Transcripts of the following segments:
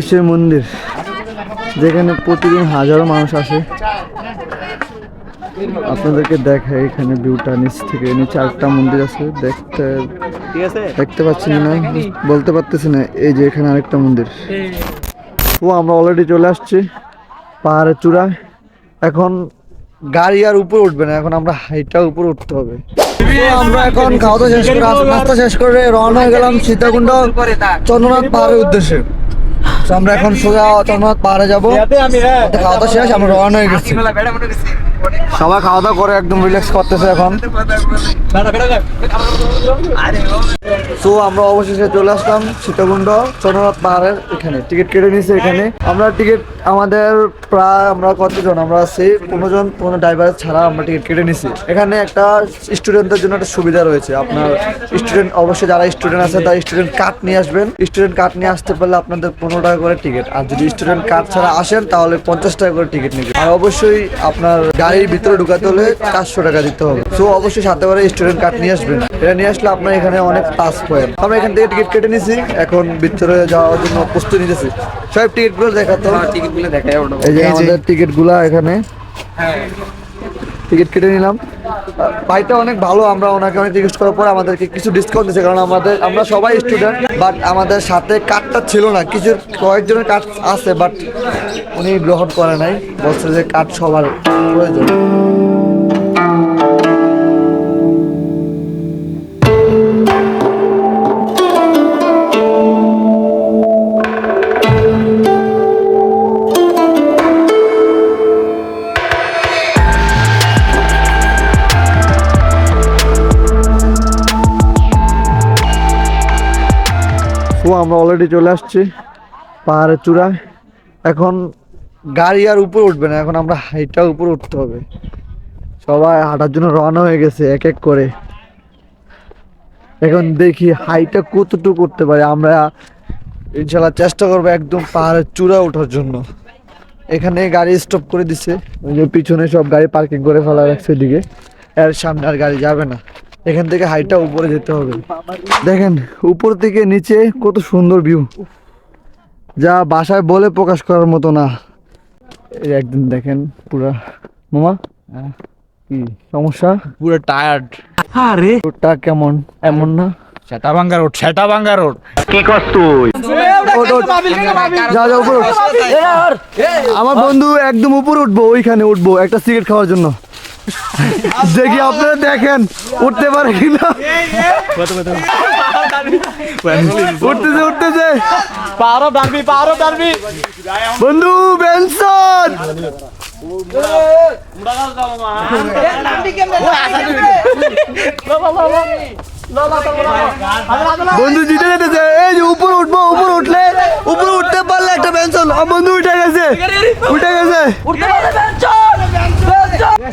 এসের মন্দির, যেখানে প্রতিদিন হাজারো মানুষ আসে। আপনাদেরকে দেখায় এখানে ভিউটা নিচ থেকে, নিচে আরেকটা মন্দির আছে, দেখতে দেখতে পাচ্ছি না, বলতে পারতেছি না, এই যে এখানে আরেকটা মন্দির। ও, আমরা অলরেডি চলে আসছি পাহাড়ের চূড়ায়। এখন গাড়ি আর উপরে উঠবে না, এখন আমরা হাইটা উপরে উঠতে হবে। আমরা এখন খাওয়া দাওয়া শেষ করে, নাস্তা শেষ করে রওনা হয়ে গেলাম সীতাকুণ্ড চন্দ্রনাথ পাহাড়ের উদ্দেশ্যে। তো আমরা এখন সোজা চন্দ্রনাথ পাহাড়ে যাব। আমাদের খাওয়া দাওয়া শেষ আমরা রওনা হয়ে গেছি। সবাই খাওয়া দাওয়া করে একদম রিল্যাক্স করতেছে এখন। তো আমরা অবশেষে চলে আসলাম সীতাকুণ্ড চন্দ্রনাথ পাহাড়ের এখানে। টিকিট কেটে নিয়েছি এখানে। আমরা টিকিট, আমাদের প্রায় আমরা কতজন? আমরা আছি পনেরো জন, কোনো ড্রাইভার ছাড়া আমরা টিকিট কেটে নিয়েছি। এখানে একটা স্টুডেন্টদের জন্য একটা সুবিধা রয়েছে। আপনার স্টুডেন্ট অবশ্যই যারা স্টুডেন্ট আছে, তারা স্টুডেন্ট কার্ড নিয়ে আসবেন। স্টুডেন্ট কার্ড নিয়ে আসতে পারলে আপনাদের পনেরো টাকা করে টিকিট। আর যদি স্টুডেন্ট কার্ড ছাড়া আসেন, তাহলে পঞ্চাশ টাকা করে টিকিট নেবে আর অবশ্যই আপনার গাড়ির ভিতরে ঢুকাতে হলে চারশো টাকা দিতে হবে। সো অবশ্যই সাথে করে স্টুডেন্ট কার্ড নিয়ে আসবেন। এটা নিয়ে আসলে আপনার এখানে অনেক পাস পয়েন্ট আমরা এখান থেকে টিকিট কেটে নিয়েছি এখন ভিতরে যাওয়ার জন্য প্রস্তুতি নিতেছি। সব টিকিটগুলো দেখাতো হবে। দেখাই এই যে আমাদের টিকিটগুলা এখানে টিকিট কেটে নিলাম। ভাইটা অনেক ভালো, আমরা ওনাকে অনেক জিজ্ঞেস করার পর আমাদেরকে কিছু ডিসকাউন্ট দিয়েছে, কারণ আমাদের আমরা সবাই স্টুডেন্ট বাট আমাদের সাথে কার্ডটা ছিল না। কিছু কয়েকজনের কার্ড আছে বাট উনি গ্রহণ করে নাই। বলছে যে কার্ড সবার প্রয়োজন। তো আমরা অলরেডি চলে আসছি পাহাড়ের চূড়ায়। এখন গাড়ি আর উপরে উঠবে না, এখন আমরা হাইটা উপরে উঠতে হবে। সবাই হাঁটার জন্য রওনা হয়ে গেছে, এক এক করে। এখন দেখি হাইটা কতটুকু করতে পারি, আমরা ইনশাল্লাহ চেষ্টা করব একদম পাহাড়ের চূড়া ওঠার জন্য। এখানে গাড়ি স্টপ করে দিছে পিছনে সব গাড়ি পার্কিং করে ফেলা রাখছে এদিকে। এর সামনে আর গাড়ি যাবে না। এখান থেকে হাইটটা উপরে যেতে হবে। দেখেন উপর থেকে নিচে কত সুন্দর ভিউ যা বাসায় বলে প্রকাশ করার মতো না। একদিন দেখেন পুরা। মামা কি সমস্যা? পুরো টায়ার্ড আরে রোডটা কেমন? এমন না? সেটা ভাঙ্গা রোড সেটা ভাঙ্গা রোড। ওঠ, ওঠ। যা যা উপরে আমার বন্ধু একদম উপরে উঠবো ওইখানে উঠবো একটা সিগারেট খাওয়ার জন্য। দেখি আপনারা দেখেন, উঠতে পারে কিনা? উঠতেছে উঠতেছে। পারো ডারবি পারো ডারবি বন্ধু, বেনসন। বন্ধু, জিতে যেতেছে। এই যে উপরে উঠবো, উপরে উঠলে, উপরে উঠতে পারলে একটা আমার বন্ধু, উঠে গেছে। উঠে গেছে।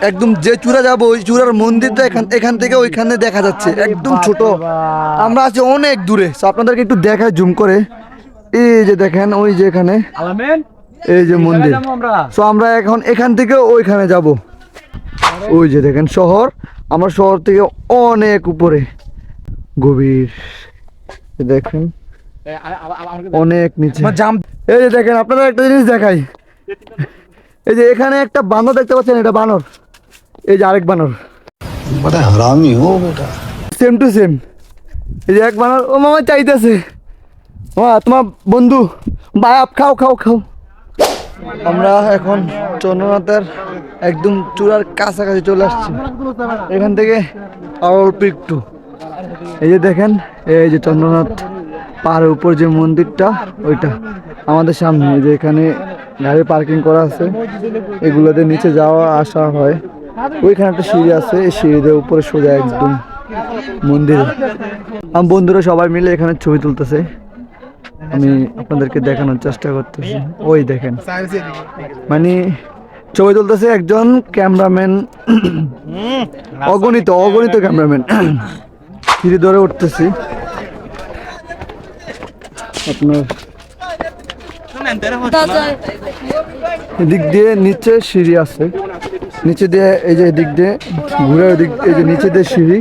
একদম যে চূড়া যাব ওই চূড়ার মন্দিরটা এখান এখান থেকে ওইখানে দেখা যাচ্ছে। একদম ছোট। আমরা আছি অনেক দূরে। আপনাদেরকে একটু দেখায় জুম করে। এই যে দেখেন ওই যে এখানে। এই যে মন্দির। সো আমরা। এখন এখান থেকে ওইখানে যাব। ওই যে দেখেন শহর। আমার শহর থেকে অনেক উপরে। গভীর। দেখেন। অনেক নিচে। এই যে দেখেন আপনারা একটা জিনিস দেখাই। এই যে এখানে একটা বানর দেখতে পাচ্ছেন এটা বানর। এই যে আরেক বানর। ও সেম টু সেম এই যে এক বানর ও মামা চাইতেছে। মা তোমার বন্ধু বায়াপ খাও খাও খাও। আমরা এখন চন্দ্রনাথের একদম চূড়ার কাছাকাছি চলে আসছি। এখান থেকে একটু। এই যে দেখেন এই যে চন্দ্রনাথ পাহাড়ের উপর যে মন্দিরটা ওইটা আমাদের সামনে। যে এখানে গাড়ি পার্কিং করা আছে। এগুলোতে নিচে যাওয়া আসা হয়। ওইখানে একটা সিঁড়ি আছে, এই সিঁড়িতে উপরে সোজা একদম মন্দির। আমার বন্ধুরা সবাই মিলে এখানে ছবি তুলতেছে। আমি আপনাদেরকে দেখানোর চেষ্টা করতেছি। ওই দেখেন। মানে ছবি তুলতেছে একজন ক্যামেরাম্যান। অগণিত অগণিত ক্যামেরাম্যান। সিঁড়ি ধরে উঠতেছি। আপনার এদিক দিয়ে নিচে সিঁড়ি আছে। নিচে দিয়ে এই যে এদিক দিয়ে ঘুরে এদিক এই যে নিচে দিয়ে সিঁড়ি।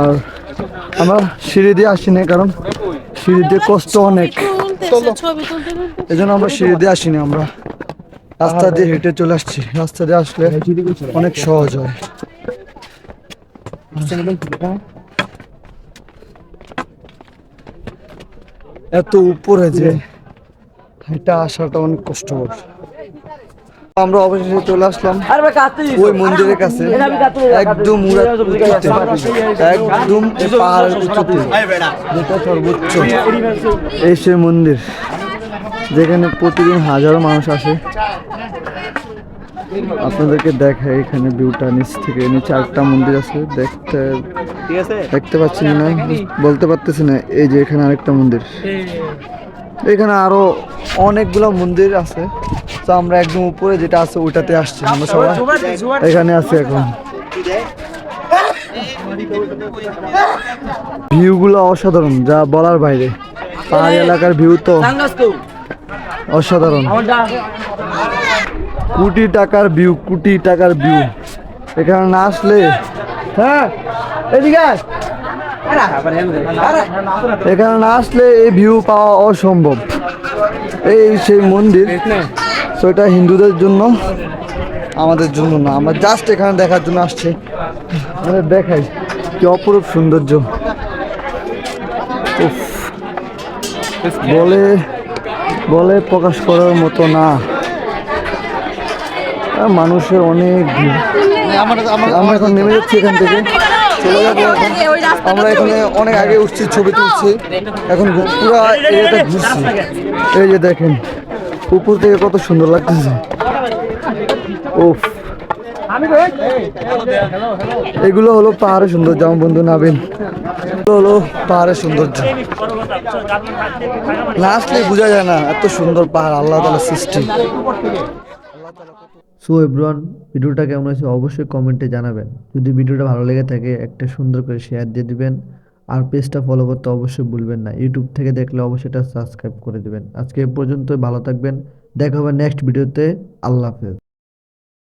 আর আমরা সিঁড়ি দিয়ে আসি না কারণ সিঁড়ি দিয়ে কষ্ট অনেক। এই জন্য আমরা সিঁড়ি দিয়ে আসিনি আমরা রাস্তা দিয়ে হেঁটে চলে আসছি। রাস্তা দিয়ে আসলে অনেক সহজ হয়। এত উপরে যে এটা আসাটা অনেক কষ্টকর। আমরা অবশেষে চলে আসলাম ওই মন্দিরের কাছে। একদম উড়া- একদম পাহাড়ের যেটা সর্বোচ্চ। এই সে মন্দির যেখানে প্রতিদিন হাজারো মানুষ আসে। আপনাদেরকে দেখায় এখানে ভিউটা নিচ থেকে নিচে আরেকটা মন্দির আছে। দেখতে দেখতে পাচ্ছি না বলতে পারতেছি না এই যে এখানে আরেকটা মন্দির। এখানে আরও অনেকগুলো মন্দির আছে। তো আমরা একদম উপরে যেটা আছে ওইটাতে আসছি আমরা সবাই। এখানে আছি এখন। ভিউগুলো অসাধারণ যা বলার বাইরে। পাহাড়ি এলাকার ভিউ তো অসাধারণ। কোটি টাকার ভিউ কোটি টাকার ভিউ। এখানে না আসলে হ্যাঁ এদিকে এখানে না আসলে এই ভিউ পাওয়া অসম্ভব। এই সেই মন্দির তো এটা হিন্দুদের জন্য, আমাদের জন্য না। আমরা জাস্ট এখানে দেখার জন্য আসছি। আমাদের দেখাই, কি অপরূপ সৌন্দর্য। বলে বলে প্রকাশ করার মতো না। মানুষের অনেক আমরা এখন নেমে যাচ্ছি এখান থেকে। চলে যাব এখন। আমরা এখানে অনেক আগে উঠছি, ছবি তুলছি। এখন পুরো এরিয়াটা ঘুরছি। এই যে দেখেন উপর থেকে কত সুন্দর লাগতেছে। উফ। এগুলো হলো পাহাড়ের সৌন্দর্য, আমার বন্ধু নাবিন। এগুলো হলো পাহাড়ের সৌন্দর্য। আসলে বোঝা যায় না, এত সুন্দর পাহাড়, আল্লাহ তালা সৃষ্টি। সো এভরিওয়ান ভিডিওটা কেমন হয়েছে অবশ্যই কমেন্টে জানাবেন। যদি ভিডিওটা ভালো লেগে থাকে, একটা সুন্দর করে শেয়ার দিয়ে দিবেন। আর পেজটা ফলো করতে অবশ্যই ভুলবেন না। ইউটিউব থেকে দেখলে অবশ্যই এটা সাবস্ক্রাইব করে দেবেন। আজকে এ পর্যন্ত ভালো থাকবেন। দেখা হবে নেক্সট ভিডিওতে আল্লাহ হাফেজ।